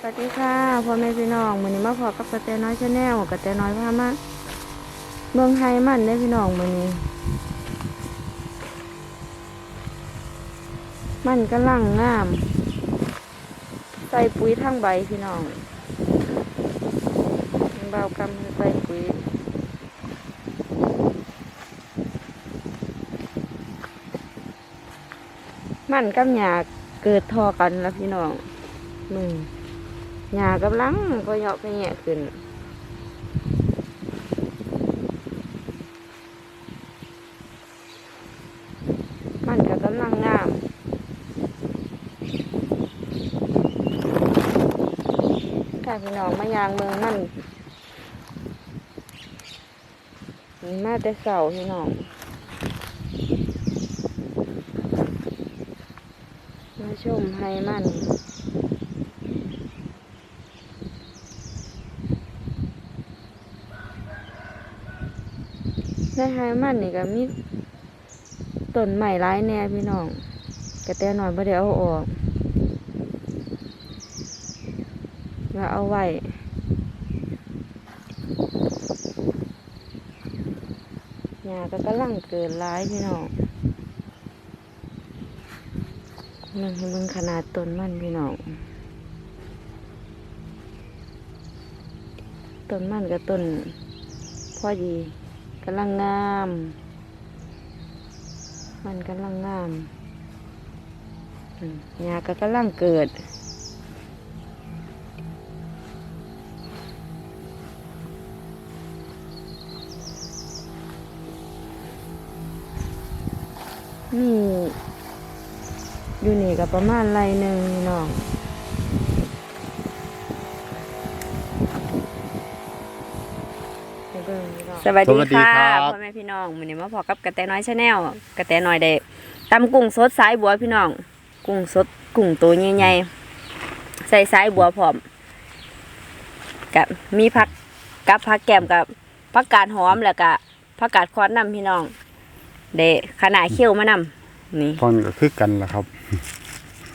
สวัสดีค่ะพ่อแม่พี่น้องมือนี้มาพอกับกระแตน้อยชาแนลกระแตน้อยพามาเมืองไทยมันได้พี่น้องมือนี้ มันกำลังงามใส่ปุ๋ยทั้งใบพี่น้องเบากำใส่ปุ๋ยมันกับหญ้าเกิดทอกันแล้วพี่น้องมึง หญ้ากำลังก็เหยาะไปแยะขึ้นมันก็กำลังงามถ้าพี่น้องมายางเมืองมันมันมาแต่เสาพี่น้องมาชมให้มัน ในไฮมันนี่ก็มีต้นใหม่ร้ายแน่พี่น้องกระแตหน่อยบ่ได้เอาออกแล้วเอาไว้หญ้าก็กำลังเกิดร้ายพี่น้องมันให้เบิ่งขนาดต้นมันพี่น้องต้นมันกับต้นพอดี กำลังงาม มันกำลังงามหญ้าก็กำลังเกิดนี่อยู่นี่ก็ประมาณไรหนึ่งน้องไปเบิ่งพี่น้อง สวัสสวัสดีดีครัค่ะบพ่อแม่พี่น้องวันนี้มาพอกับกระแตน้อยชาแนลกระแตน้อยเด็กตำกุ้งสดสายบัวพี่น้อง กุ้งสดกุ้งตัวใหญ่ๆใส่สายบัวพร้อมกับมีผักกับผักแกมกับผักกาดหอมแล้วก็ผักกาดคอนนำพี่น้องเดะขนาดเขี้ยวมานำนี่ตอนก็คือกันล่ะครับ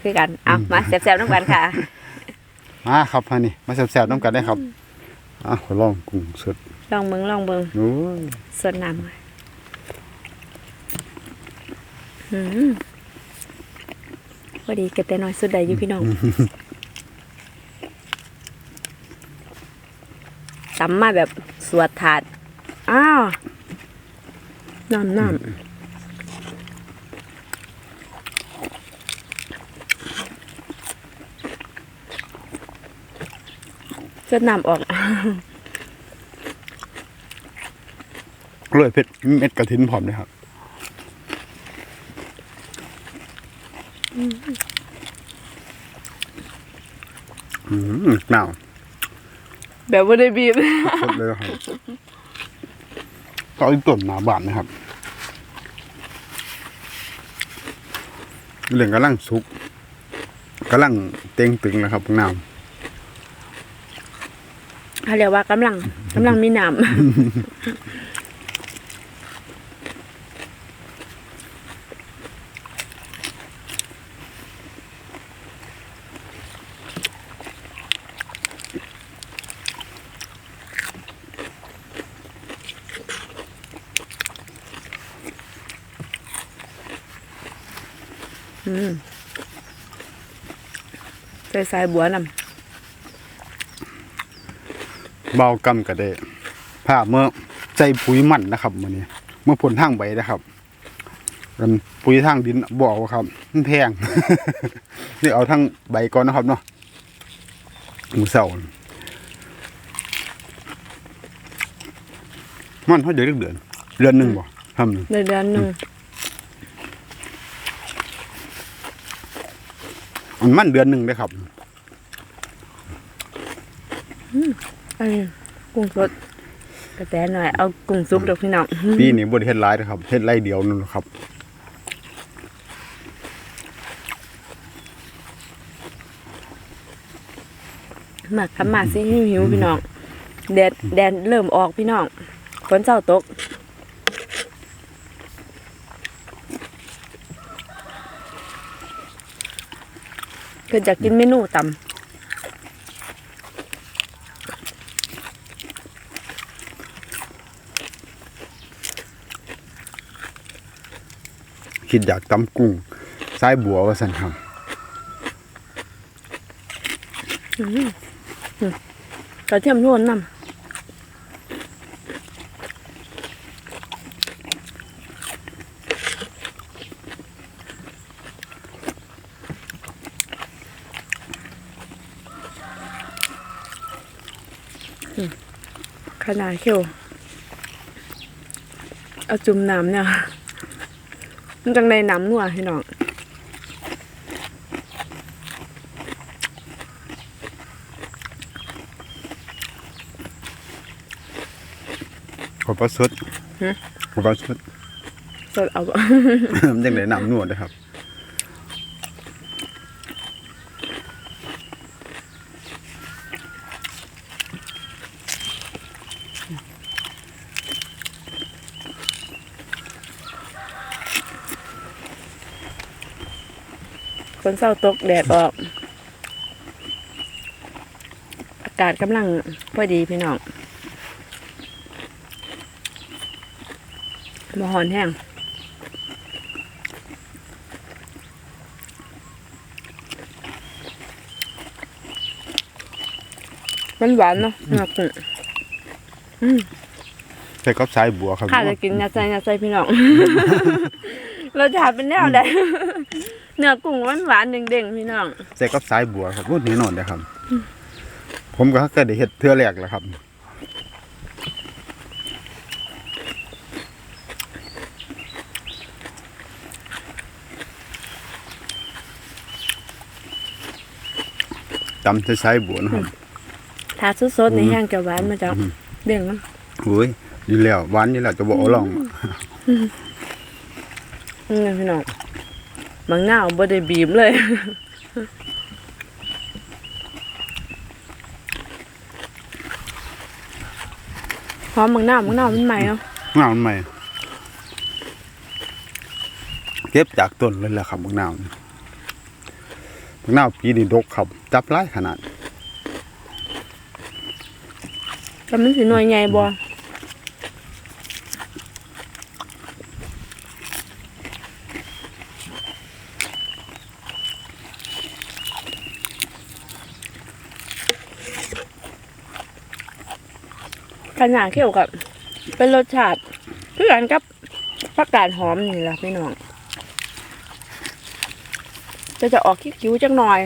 คือกันเอามาแซ่บๆน้ำกันค่ะมาครับฮะนี่มาแซ่บๆน้ำกันได้ครับอะขอลองกุ้งสด ลองเบิงลองเบิงโอ้ยสดน้ำค่ะอืมพอดีกระแต่น้อยสุดใดอยู่พี่น้องตำมาแบบสวดถาด อ้าวน้ำน้ำสดน้ำออก เลยเผ็ดเม็ดกระถินพร้อมเลยครับอืมหนาวแบบว่าได้บีบสดเลยครับก็เอาอีกต้นหนาบานนะครับเหลืองกำลังสุกกำลังเต็งตึงนะครับน้ำเขาเรียกว่ากำลังกำลังมีน้ำ อืมใส่สายบัวนำเบากำก็ได้ผ้าเมื่อใจปุ๋ยมันนะครับมันนี้ เมื่อผลทางใบนะครับอันปุ๋ยทางดินบอกว่าครับมันแพง นี่เอาทั้งใบก่อนนะครับเนาะหมูเสามันเขาเดือนเดือนเดือนหนึ่งบ่ทำหนึ่งเดือนเดือนหนึ่ง มันมันเดือนหนึ่งเลยครับอันนี้กุ้งสดกระแตหน่อยเอากุ้งซุปดอกพี่น้องปีนี้บริเฮ็ดหลายนะครับเฮ็ดไรเดียวนั่นแหละครับหมักทำหมักสิหิวหิวพี่น้องแดดแดดเริ่มออกพี่น้องฝนเจ้าตก คืออนจะกินเมนูตำคิดอยากตำกุ้งสาบัววาสันครับกระเทียมโน่นนำ นาดเขียวเอาจุ่มน้ำเนี่ยมันจังในน้ำนัวให้น้องขอปลาสดฮะขอปลาสดสดเอาบ่ มันจังไดน้ำนวดนะครับ คนเศร้าตกแดดออก อากาศกำลังพอดีพี่น้องมาหอนแห้งมันหวานเนาะเนื้อกุ้งใส่กับสายบัวครับข้าจะกินยาใจยาใจพี่น้อง เราจะหาเป็นแนวใด เนื้อกุ้งหวานหวานๆเด้งๆพี่น้องใส่กับสายบัวครับโอ้แน่นอนเลยครับ ผมก็เคยได้เฮ็ดเทื่อแรกแล้วครับตำใส่สายบัวนะครับทาสดๆในแห้งจะหวานมาจากเด้งมันโอ้ยอยู่แล้วหวานนี่แหละจะบอกเอาลองนี่ไงพี่น้อง บางหน้าวบ่ได้บีบเลย หอมบางหน้าวบางหน้าวมันใหม่เนาะงาวมันใหม่ เก็บจากต้นเลยแหละครับบักนาวนี่บักนาวปีนี้ดกครับ จับหลายขนาด แต่มันสิหน่วยใหญ่บ่ ขนาดเกี่ยวกับ เป็นรสชาติเพื่อกันกับผักกาดหอมนี่แหละพี่น้อง จะจะออกคิ้วๆจังหน่อย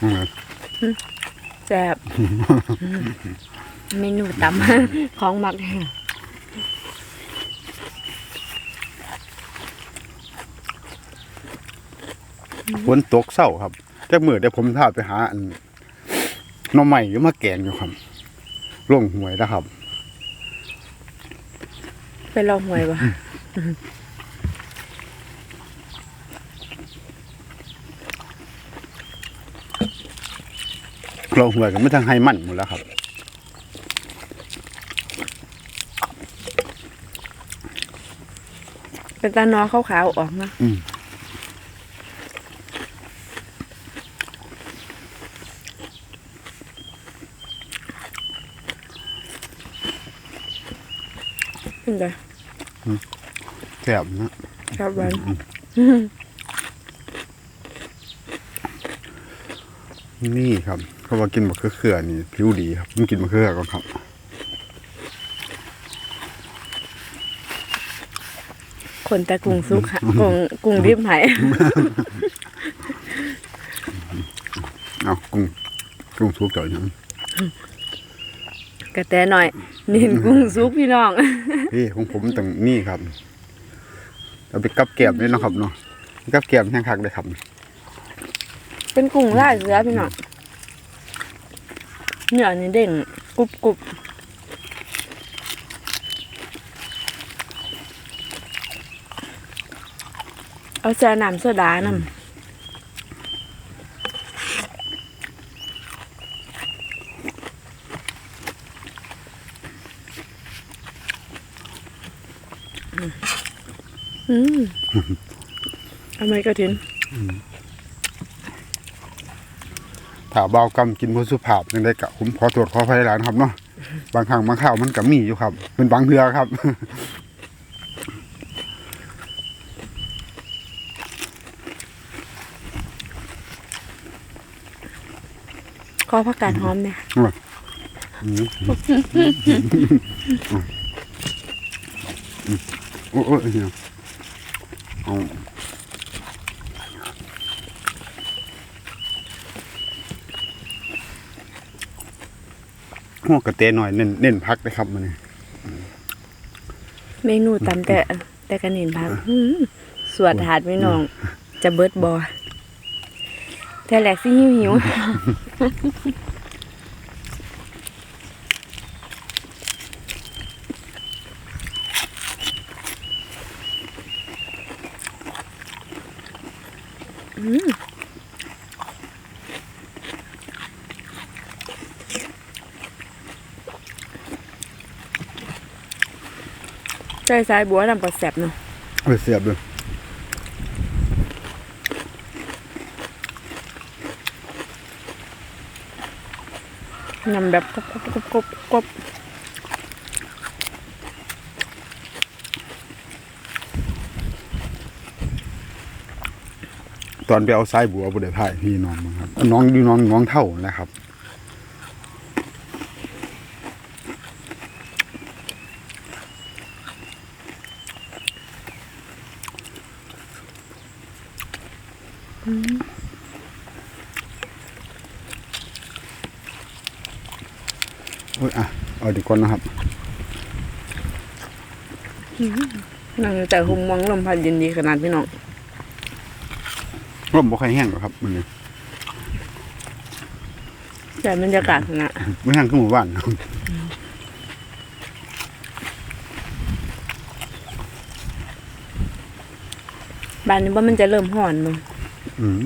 อืมแซ่บเมนูตำของหมักแห้ง ฝนตกเศร้าครับจักมือเดี๋ยวผมพาไปหาอันหน่อใหม่อยู่มาแกงอยู่ครับลงหวยนะครับเป็นเราหวยปะลงหวยกันไม่ทางให้มั่นหมดแล้วครับเป็นตาหนอขาวๆออกนะอืม เป็นไง แซ่บนะครับหวานนี่ครับ เขาว่ากินมะเขือเขือนี่ผิวดีครับมันกินมะเขือก่อนครับคนแต่กุ้งซุกค่ะกุ้งกุ้งดิบไหายเอากุ้งกุ้งสุกเจ่อยยัง กระแตหน่อยเน้นกุ้งซุกพี่น้องพี่ของผมต้องนี่ครับเอาไปกับแกล้มนี่เนาะครับเนาะกับแกล้มแห้งคักเลยครับ เป็นกุ้งลายเสือพี่น้องเนื้อนี่เด้งกรุบกรุบเอาแซ่น้ำโซดานำอืม ทำไมกระถินถ้าเบากำกินบ่สุภาพจังได๋ก็ผมขอโทษขออภัยหลายนะครับเนาะบางครั้งบางคราวมันก็มีอยู่ครับ เป็นบางเทื่อครับขอผักกาดหอมเนี่ยอืมโอ้โอ้เฮีย เอาหัวกระเตหน่อยเน้นเน้นพักนะครับมันนี่เมนูตำแต่แต่กันเห็นพักอื้อสวดถาดไม่น้อง จะเบิดบอแต่แหลกสิหิวหิว อืม ใจสายบัวทำกระแสบเนาะเอาไปเสียบเลยยำแบบกรอบกรอบกรอบกรอบตอนไปเอาสายบัวบุได้ถ่ายพี่น้องมั้งครับน้องอยู่น้องน้องเท่าแหละครับ โอ้ยอะ เอาดีก่อนนะครับนั่งอยู่แต่หุมมองลมพัดเย็นดีขนาดพี่น้องร่มบ่ค่อยแห้งหรอกครับมันนี่แต่บรรยากาศขนาดไม่แห้งขึ้นหมู่บ้านบ้านนี้ว่ามันจะเริ่มห่อนมั้ง อืม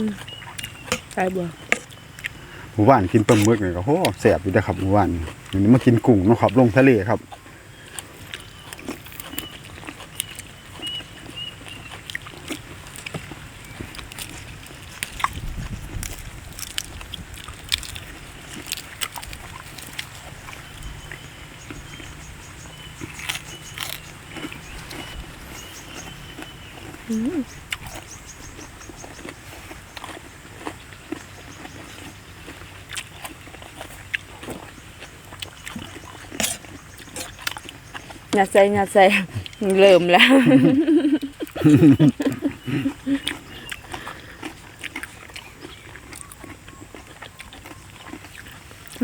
嗯สายบัวหมู่บ้านกินปลาหมึกนี่ก็โหแสบอยู่นะครับหมู่บ้านนี่อันนี้มากินกุ้งนะครับลงทะเลครับอ ย่าใส่อย่าใส่เริ่มแล้ว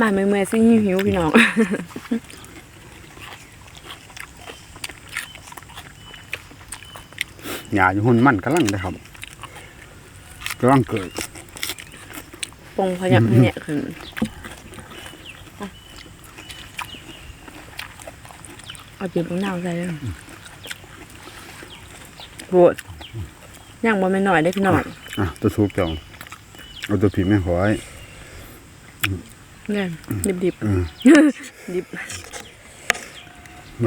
มาเมื่อยๆสิหิวหิวๆพี่น้องหญ้าอยู่หุ่นมันกำลังเลยครับกำลังเกิดปงพยักพะเนี่ยขึ้น เอาปีบงนาวใส่เลยโหดย่างบ่ไม่นหน่อยได้อพี่น้องอะตัวซุปเจ้าเอาตัวผีไม่หอยเนี่ยดิบดิบอืมๆดิบ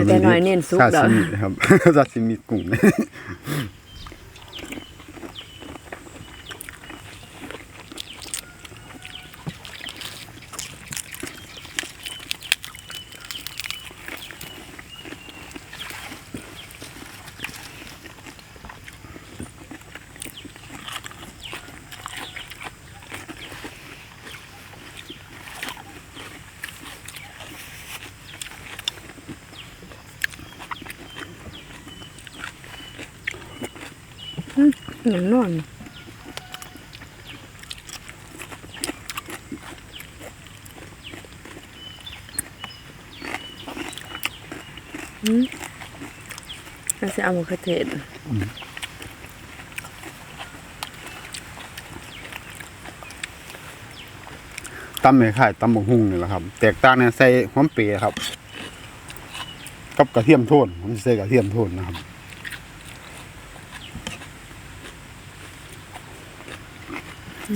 แต่หน่อยเน้นซุปซาเหรอซิมิครับซาซิมิกุ้ง อย่างนอนอืมน่าจะเอามะเขือเทศตำไม่ค่ายตำบกหุ่งนี่แหละครับ แตกต่างเนี่ยใส่หอมเปรย์ครับ กับกระเทียมโทนผมใส่กระเทียมโทนนะครับ กุ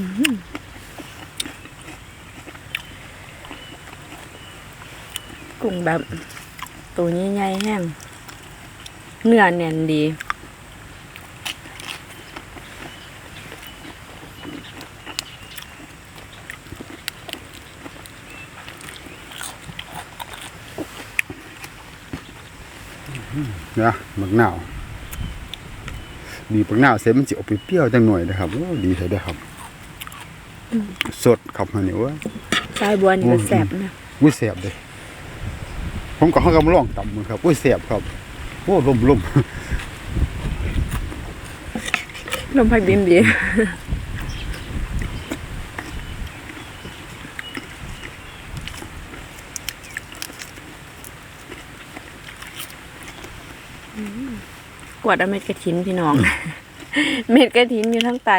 ้งแบบตัวใหญ่ๆแห้งเนื้อแน่นดีนะมักหนาว ดีปักหนาวเสร็จมันจะออกไปเปรี้ยวจังหน่อยนะครับดีใช่ได้ครับ สดครับมันนี่ว่าสายบัวนี่ก็แซ่บนะอุ้ยแสบเลยผมก็เขากำลังลองต่ำมือครับอุ้ยแสบครับโอ้ลมลมลมพัดบินดีกวาดเอาเม็ดกระถินพี่น้อง เม็ดกระถินอยู่ทั้งไต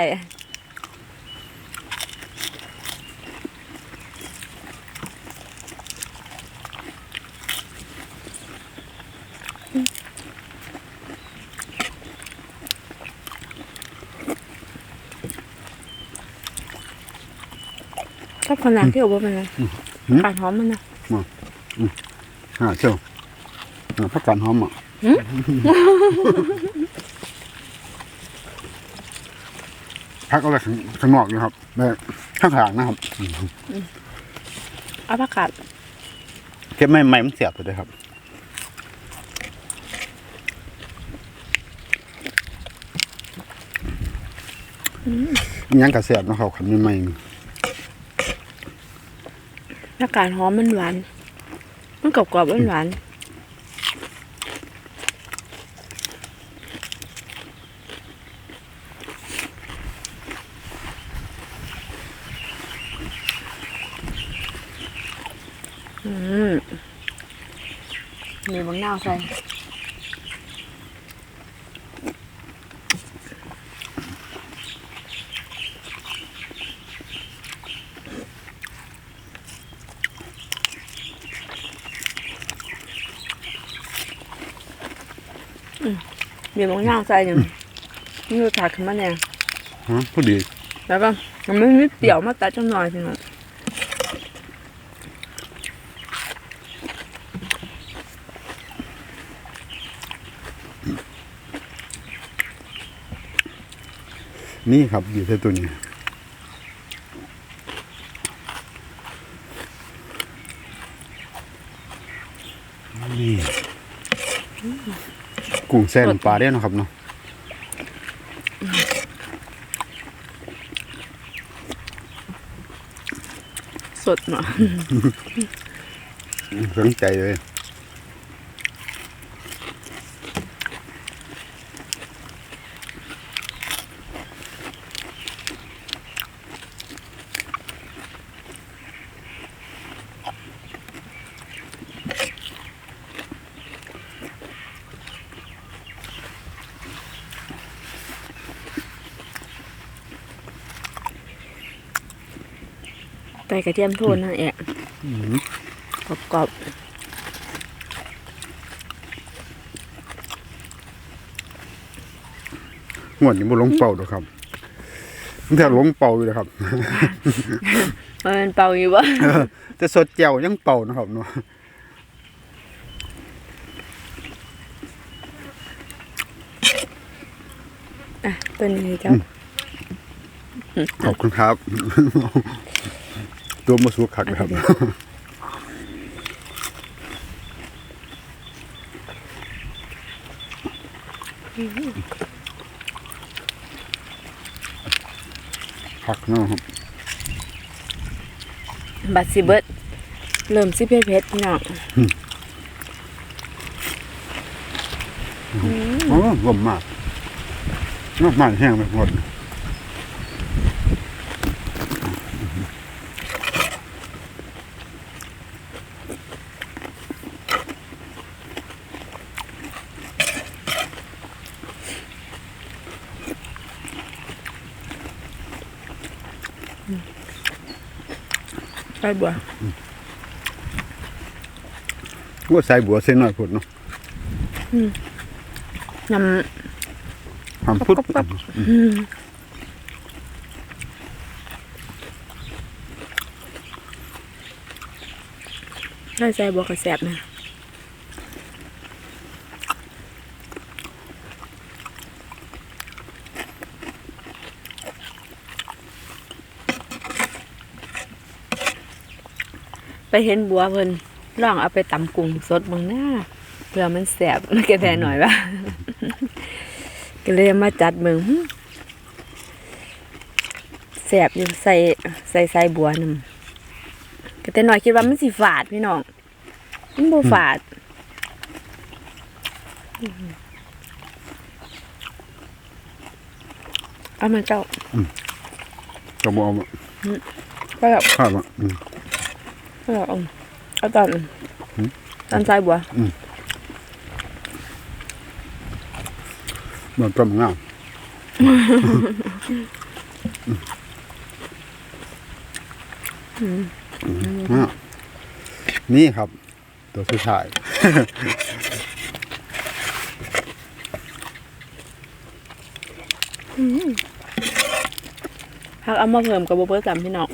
ชอบขนาดที่อบว่าเป็นไงการหอมมันนะอ่าเชียวอ่าพักการหอมอะหืมพักเอาไว้ข้างข้างนอกนะครับแบบข้างหางนะครับเอาผักกาดเก็บไม่ไม่มันเสียบไปเลยครับอิหยังกระเสียบเนาะครับขันไม่ไม่ ผักกาดหอมมันหวาน มันกรอบๆมันหวานอืมมีบางนาใส่ มีบางนาวใส่หนึ่งนี่รสชาติขึ้นมาเนี่ยฮะพอดีแล้วก็มันไม่มีเปรี้ยวมาตัดจังหน่อยพี่น้องนี่ครับอยู่ที่ตัวนี้นี่ กุ้งแซ่น้ำปลาได้เนาะครับเนาะสดเนาะสนใจเลย ก่กระเทียมโทนนั่นเองกรอบงวดนี้บ่ลงเป่าดอกครับตั้งแต่ลงเป่าอยู่เลยครับๆมันเป็นเป่าอยู่วะแต่สดแจ่วยังเป่านะครับเนาะอะตัวนี้เจ้าขอบคุณครับ ตัวมาสุกคักนะครับคักเนาะครับบัตรสิเบิดเริ่มสิเพชรเพชรพี่น้องโอ้ลมมากน้ำมันแห้งไปหมด ไก่บัวว่าใส่บัวเส้นน้อยผดเนาะน้หอมพุดำอืมได้ใส่บวกกระแสบนะ ไปเห็นบัวเพิ่นลองเอาไปตำกุ้งสดเบางหน้าเพื่อมันแสบมันก็แท้หน่อยว่าก็เลยเอามาจัดเมืองแสบอยู่ใส่ใส่ใส่บัวนำก็แต่หน่อยคิดว่ามันสิฝาดพี่น้องมันบ่ฝาดเอามาเจ้ากระบอกก็แบบข้าวอะอืมก็แบบ เอาเอาตอนตอนใส่บัวมันต้มงามอะนี่ครับ ตัวสุดท้ายพักเอามาเพิ่มกับโบเบิร์ตามพี่น้อง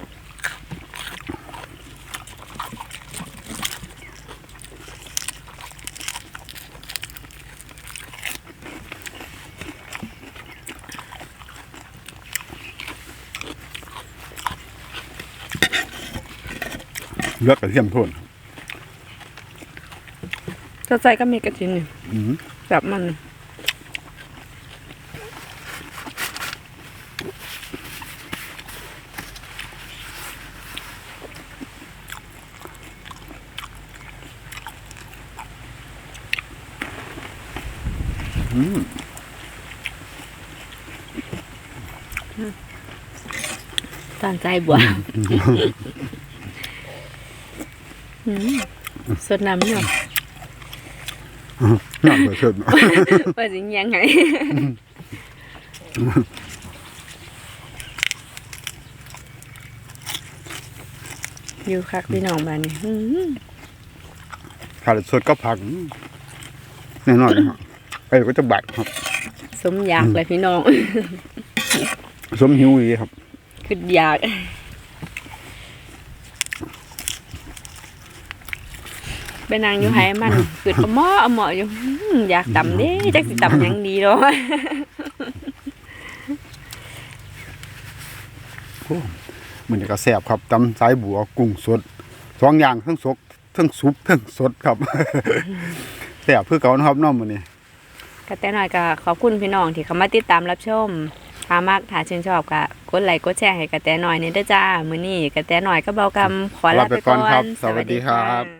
ลือกกระเทียมโทนจะใส่ก็มีกระทินนี่อืมแบบมันตอนใจบัวอืม สดน้ำเนาะน่าจะเชิญว่าสิยังไงอยู่คักพี่น้องบ้านนี่อื้อหือขาดสดก็ผักแน่นอนเลยครับไอ้ก็จะบาดครับ สมอยากเลยพี่น้อง สมหิวอีกครับคืออยาก ไปนางอยู่ไห้มันคือเอาหม้อเอาหม้ออยู่อื้ออยากตำเด้จักสิตำหยังดีเนาะมันจะกระแสบครับตำสายบัวกุ้งสดสองอย่างทั้งสดทั้งซุปทั้งสดครับ แสบเพื่อเก่านะครับเน้องมันนี่ก็แต่หน่อยก็ขอบคุณพี่น้องที่เข้ามาติดตามรับชมถ้ามากถ้าชื่นชอบก็กดไลค์กดแชร์ให้กระแตหน่อยนี่เด้อจ้า มื้อนี้กระแตหน่อยก็เบากำขอลาไปก่อน สวัสดีครับะ